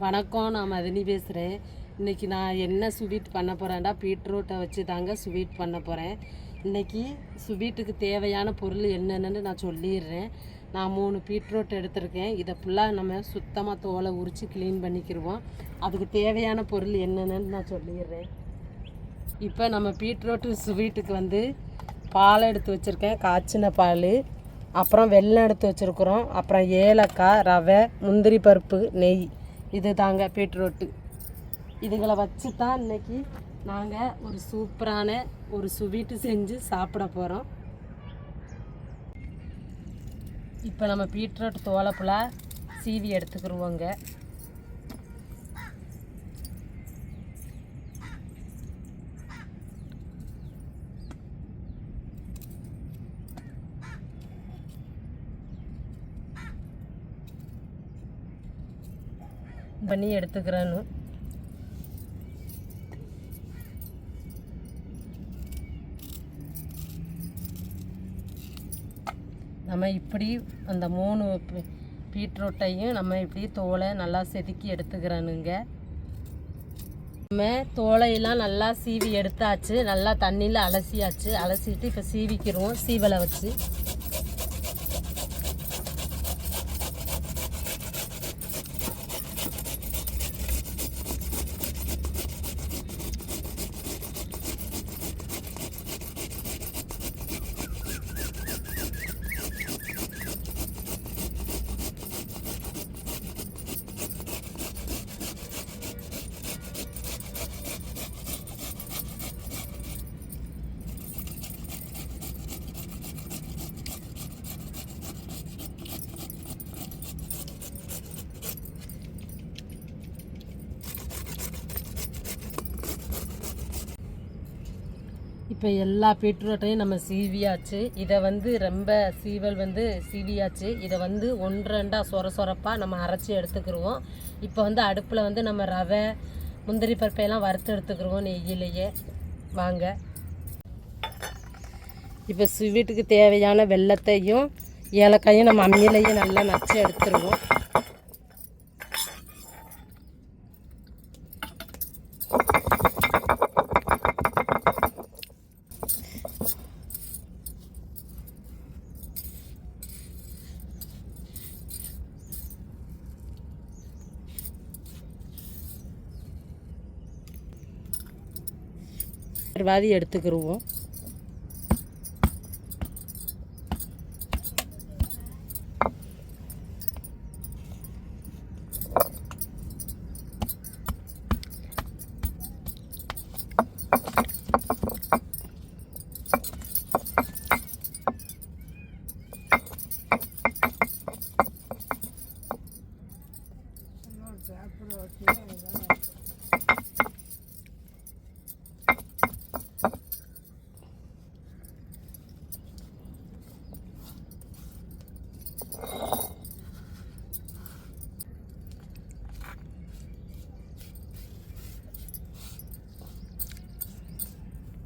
வணக்கம் நான் மதினி பேசுகிறேன் இன்றைக்கி நான் என்ன ஸ்வீட் பண்ண போகிறேன்டா பீட்ரூட்டை வச்சு தாங்க ஸ்வீட் பண்ண போகிறேன் இன்றைக்கி ஸ்வீட்டுக்கு தேவையான பொருள் என்னென்னு நான் சொல்லிடுறேன். நான் மூணு பீட்ரூட் எடுத்திருக்கேன். இதை ஃபுல்லாக நம்ம சுத்தமாக தோலை உரித்து க்ளீன் பண்ணிக்கிடுவோம் அதுக்கு தேவையான பொருள் என்னென்னு நான் சொல்லிடுறேன். இப்போ நம்ம பீட்ரூட்டு ஸ்வீட்டுக்கு வந்து பால் எடுத்து வச்சுருக்கேன். காய்ச்சின பால். அப்புறம் வெள்ளம் எடுத்து வச்சுருக்குறோம். அப்புறம் ஏலக்காய் ரவை முந்திரி பருப்பு நெய். இது தாங்க பீட்ரூட்டு இதுகளை வச்சு தான் இன்னைக்கு நாங்கள் ஒரு சூப்பரான ஒரு ஸ்வீட்டு செஞ்சு சாப்பிட போகிறோம் இப்போ நம்ம பீட்ரூட் தோலைப்புலா சீவி எடுத்துக்கிருவோங்க. பண்ணி எடுத்துக்கிறேன்னு. நம்ம இப்படி அந்த மூணு பீட்ரூட்டையும் நம்ம இப்படி தோலை நல்லா செதுக்கி எடுத்துக்கிறானுங்க. நம்ம தோலையெல்லாம் நல்லா சீவி எடுத்தாச்சு. நல்லா தண்ணியில் அலசியாச்சு. அலசிட்டு இப்போ சீவிக்கிறோம். சீவலை வச்சு. இப்போ எல்லா பீட்ரூட்டையும் நம்ம சீவியாச்சு. இதை வந்து ரொம்ப சீவல் வந்து சீவியாச்சு. இதை வந்து ஒன்று சொர சொரப்பாக நம்ம அரைச்சி எடுத்துக்கிருவோம். இப்போ வந்து அடுப்பில் வந்து நம்ம ரவை முந்திரி பருப்பையெல்லாம் வறுத்து எடுத்துக்கிருவோம் நெய்யிலேயே. வாங்க. இப்போ ஸ்வீட்டுக்கு தேவையான வெல்லத்தையும் ஏலக்காயும் நம்ம அம்மியிலையும் நல்லா நச்சு எடுத்துருவோம். வாதி எடுத்துக்கிருவோம்.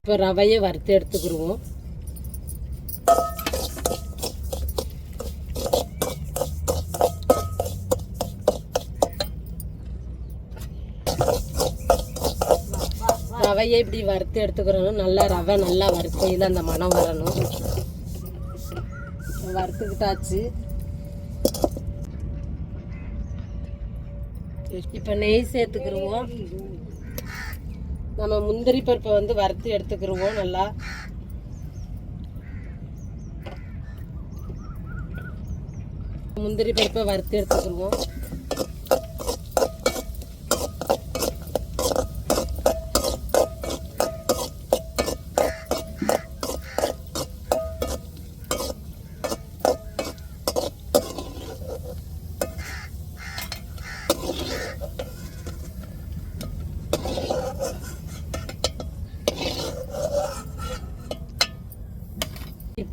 இப்போ ரவையை வறுத்து எடுத்துக்கிடுவோம் ரவையை இப்படி வறுத்து எடுத்துக்கிறோம் நல்லா ரவை நல்லா வறுத்தையில் அந்த மணம் வரணும். வறுத்துக்கிட்டாச்சு. இப்போ நெய் சேர்த்துக்கிருவோம். நம்ம முந்திரி பருப்பை வந்து வறுத்து எடுத்துக்கிடுவோம் நல்லா. முந்திரி பருப்பை வறுத்து எடுத்துக்கிடுவோம்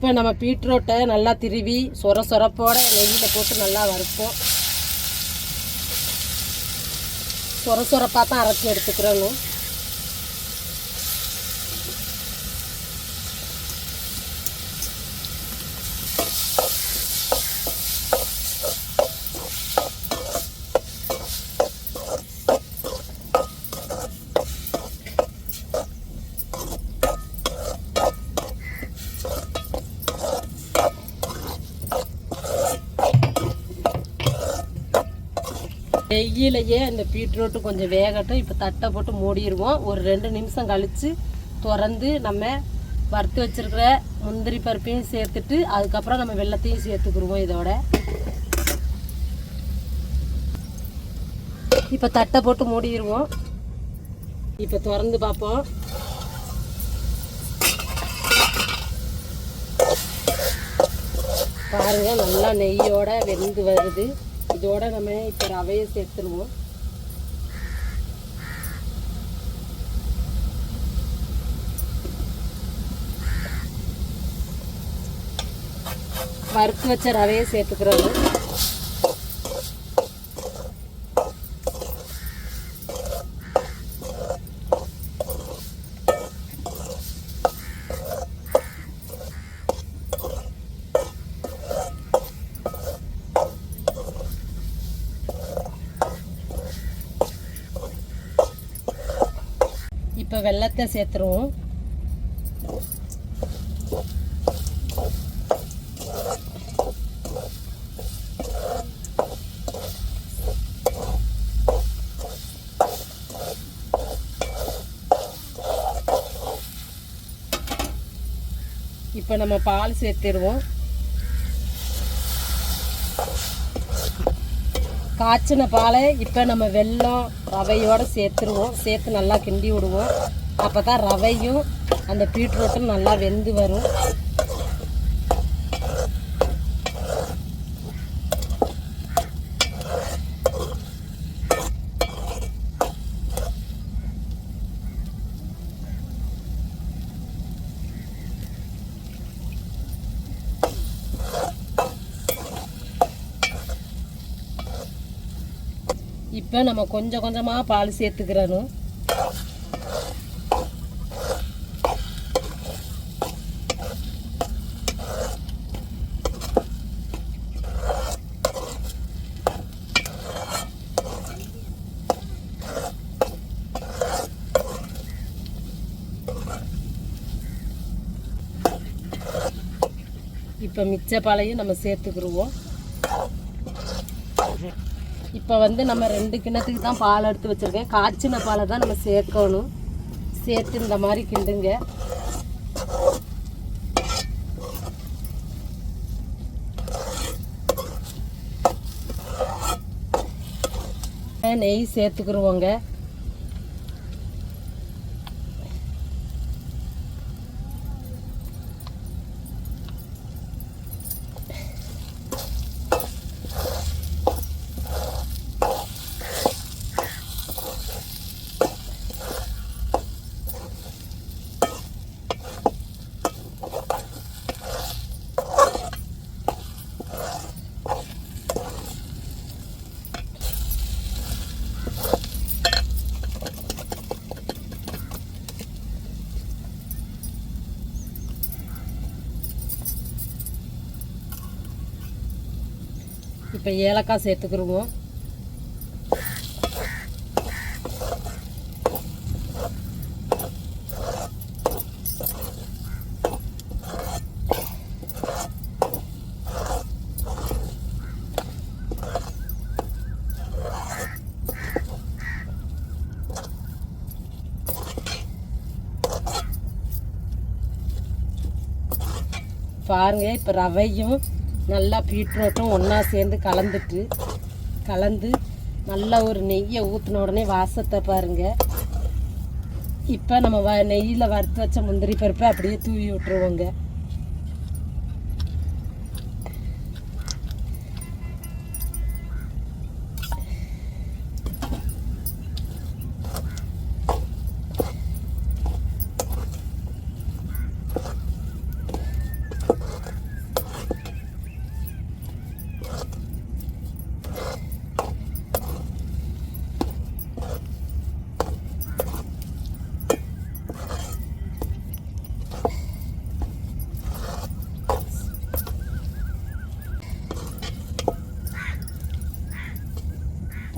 இப்போ நம்ம பீட்ரூட்டை நல்லா திருவி சொர சொரப்போட நெய்யில் போட்டு நல்லா வறுப்போம். சொர சொரப்பாக தான் அரைச்சி எடுத்துக்கிறோம் நெய்யிலேயே இந்த பீட்ரூட்டு கொஞ்சம் வேகட்டும். இப்போ தட்டை போட்டு மூடிடுவோம். ஒரு ரெண்டு நிமிஷம் கழித்து திறந்து நம்ம வறுத்து வச்சுருக்கிற முந்திரி பருப்பையும் சேர்த்துட்டு அதுக்கப்புறம் நம்ம வெள்ளத்தையும் சேர்த்துக்குருவோம் இதோட. இப்போ தட்டை போட்டு மூடிடுவோம். இப்போ திறந்து பார்ப்போம். பாருங்கள் நல்லா நெய்யோட வெந்து வருது. இதோட நம்ம இப்போ ரவையை சேர்த்துருவோம். வறுத்து வச்ச ரவையை சேர்த்துக்கிறது இப்போ வெள்ளத்தை சேர்த்துருவோம். இப்போ நம்ம பால் சேர்த்திடுவோம் காய்ச்சின பாலை இப்போ நம்ம வெல்லம் ரவையோடு சேர்த்துருவோம். சேர்த்து நல்லா கிண்டி விடுவோம். அப்போ தான் ரவையும் அந்த பீட்ரூட்டும் நல்லா வெந்து வரும். இப்போ நம்ம கொஞ்சம் கொஞ்சமாக பால் சேர்த்துக்கிறணும். இப்போ மிச்ச பாலையும் நம்ம சேர்த்துக்கிருவோம். இப்போ வந்து நம்ம ரெண்டு கிண்ணத்துக்கு தான் பால் எடுத்து வச்சுருக்கேன். காய்ச்சின பாலை தான் நம்ம சேர்க்கணும். சேர்த்து இந்த மாதிரி கிண்டுங்க. நெய் சேர்த்துக்குருவோங்க. இப்போ ஏலக்காய் சேர்த்துக்கிருவோம். பாருங்க இப்போ ரவையும் நல்லா பீட்ரூட்டும் ஒன்றா சேர்ந்து கலந்துட்டு கலந்து நல்லா ஒரு நெய்யை ஊற்றின உடனே வாசத்தை பாருங்க. இப்போ நம்ம வ நெய்யில் வறுத்து வச்ச முந்திரி பருப்பை அப்படியே தூவி விட்டுருவோங்க.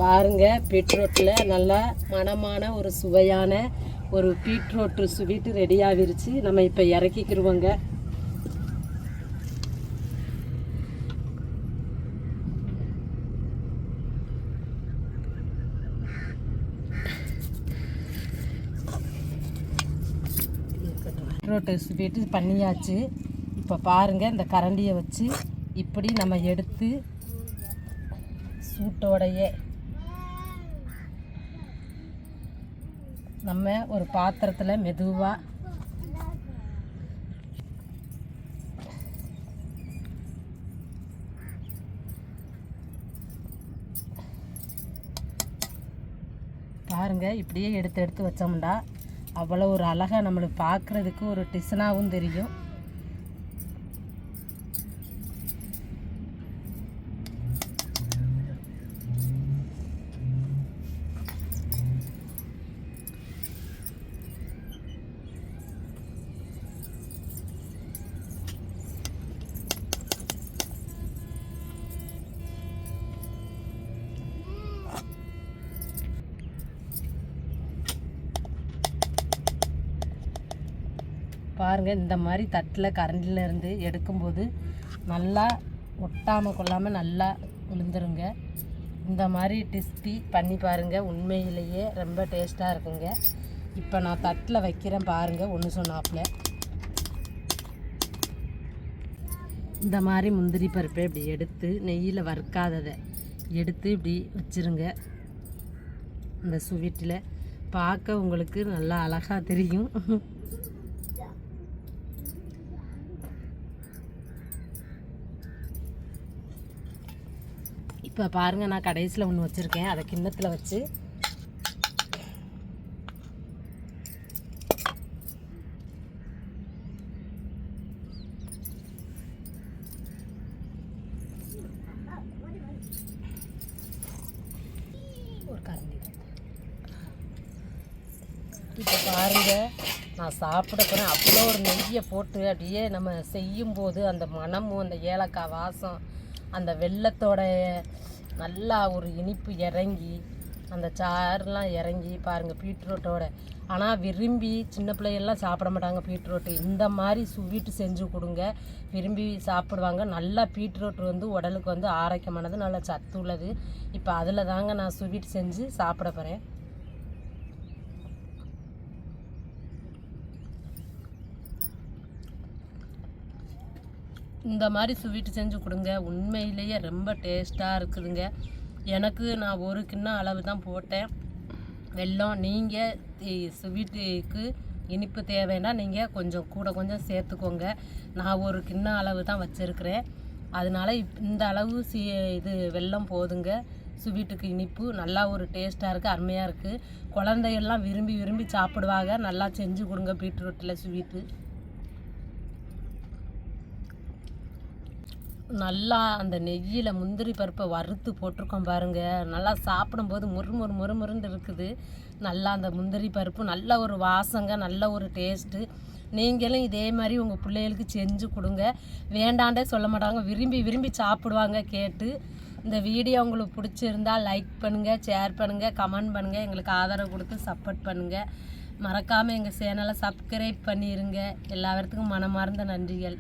பாருங்கள் பீட்ரூட்டில் நல்லா மனமான ஒரு சுவையான ஒரு பீட்ரூட் ஸ்வீட்டு ரெடி ஆகிருச்சு. நம்ம இப்போ இறக்கிக்கிருவோங்க. பீட்ரூட் ஸ்வீட்டு பண்ணியாச்சு. இப்போ பாருங்கள் இந்த கரண்டியை வச்சு இப்படி நம்ம எடுத்து சூட்டோடையே நம்ம ஒரு பாத்திரத்தில் மெதுவாக பாருங்க இப்படியே எடுத்து எடுத்து வச்சோம்டா. அவ்வளோ ஒரு அழகாக நம்மளுக்கு பார்க்குறதுக்கு ஒரு டிசனாகவும் தெரியும். பாருங்கள் இந்த மாதிரி தட்டில் கரண்டில் இருந்து எடுக்கும்போது நல்லா ஒட்டாமல் கொள்ளாமல் நல்லா விழுந்துருங்க. இந்த மாதிரி டிஸ்பி பண்ணி பாருங்கள் உண்மையிலேயே ரொம்ப டேஸ்ட்டாக இருக்குங்க. இப்போ நான் தட்டில் வைக்கிறேன் பாருங்கள் ஒன்று சொன்னாப்புல இந்த மாதிரி முந்திரி பருப்பை இப்படி எடுத்து நெய்யில் வறுக்காததை எடுத்து இப்படி வச்சிருங்க. இந்த ஸ்வீட்டில் பார்க்க உங்களுக்கு நல்லா அழகாக தெரியும். இப்போ பாருங்கள் நான் கடைசியில் ஒன்று வச்சுருக்கேன். அதை கிண்ணத்தில் வச்சு. இப்போ பாருங்க நான் சாப்பிட போகிறேன் அவ்வளோ ஒரு நெய்யை போட்டு அப்படியே நம்ம செய்யும்போது அந்த மனமும் அந்த ஏலக்காய் வாசம் அந்த வெள்ளத்தோடைய நல்லா ஒரு இனிப்பு இறங்கி அந்த சாறுலாம் இறங்கி பாருங்கள் பீட்ரூட்டோட. ஆனால் விரும்பி சின்ன பிள்ளைகள்லாம் சாப்பிட மாட்டாங்க பீட்ரூட்டு. இந்த மாதிரி ஸ்வீட்டு செஞ்சு கொடுங்க. விரும்பி சாப்பிடுவாங்க. நல்லா பீட்ரூட் வந்து உடலுக்கு வந்து ஆரோக்கியமானது நல்ல சத்து உள்ளது இப்போ அதில் தாங்க நான் ஸ்வீட் செஞ்சு சாப்பிட போகிறேன் இந்த மாதிரி ஸ்வீட்டு செஞ்சு கொடுங்க. உண்மையிலேயே ரொம்ப டேஸ்ட்டாக இருக்குதுங்க. எனக்கு நான் ஒரு கிண்ணம் அளவு தான் போட்டேன். வெல்லம் நீங்கள் ஸ்வீட்டுக்கு இனிப்பு தேவைன்னா நீங்கள் கொஞ்சம் கூட கொஞ்சம் சேர்த்துக்கோங்க. நான் ஒரு கிண்ணம் அளவு தான் வச்சுருக்கிறேன். அதனால இப் இந்த அளவு சி இது வெல்லம் போதுங்க. ஸ்வீட்டுக்கு இனிப்பு நல்லா ஒரு டேஸ்ட்டாக இருக்குது அருமையாக இருக்குது குழந்தைகள்லாம் விரும்பி விரும்பி சாப்பிடுவாங்க. நல்லா செஞ்சு கொடுங்க பீட்ரூட்டில் ஸ்வீட்டு நல்லா அந்த நெய்யில் முந்திரி பருப்பை வறுத்து போட்டிருக்கோம் பாருங்கள் நல்லா சாப்பிடும்போது முறு முறு முறு இருக்குது. நல்லா அந்த முந்திரி பருப்பு நல்ல ஒரு வாசங்க நல்ல ஒரு டேஸ்ட்டு நீங்களும் இதே மாதிரி உங்கள் பிள்ளைகளுக்கு செஞ்சு கொடுங்க. வேண்டாண்டே சொல்ல மாட்டாங்க. விரும்பி விரும்பி சாப்பிடுவாங்க கேட்டு. இந்த வீடியோ உங்களுக்கு பிடிச்சிருந்தா லைக் பண்ணுங்கள் ஷேர் பண்ணுங்கள் கமெண்ட் பண்ணுங்கள் எங்களுக்கு ஆதரவு கொடுத்து சப்போர்ட் பண்ணுங்கள் மறக்காமல் எங்கள் சேனலை சப்ஸ்கிரைப் பண்ணிடுங்க எல்லா இடத்துக்கும் மனமார்ந்த நன்றிகள்.